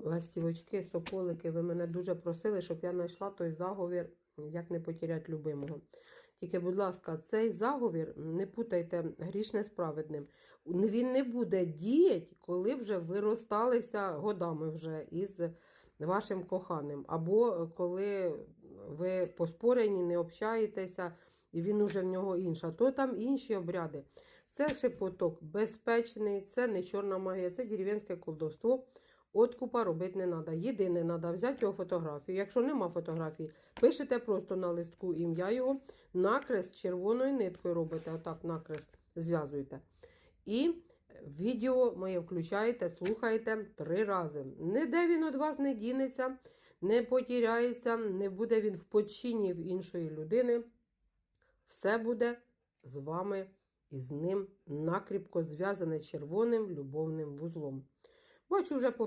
ластівочки, соколики, ви мене дуже просили, щоб я знайшла той заговір, як не потеряти любимого. Тільки, будь ласка, цей заговір не путайте грішне з праведним. Він не буде діяти, коли вже ви розсталися годами вже із вашим коханим. Або коли ви поспорені, не общаєтеся, і він уже в нього інша. То там інші обряди. Це шепоток безпечний, це не чорна магія, це дерев'янське колдовство. Откупа робити не треба. Єдине, треба взяти його фотографію. Якщо нема фотографії, пишете просто на листку ім'я його, накрест червоною ниткою робите, отак накрест зв'язуєте. І відео моє включаєте, слухаєте три рази. Ніде він від вас не дінеться, не потіряється, не буде він в почині в іншої людини. Все буде з вами і з ним накріпко зв'язане червоним любовним вузлом. Бачу вже по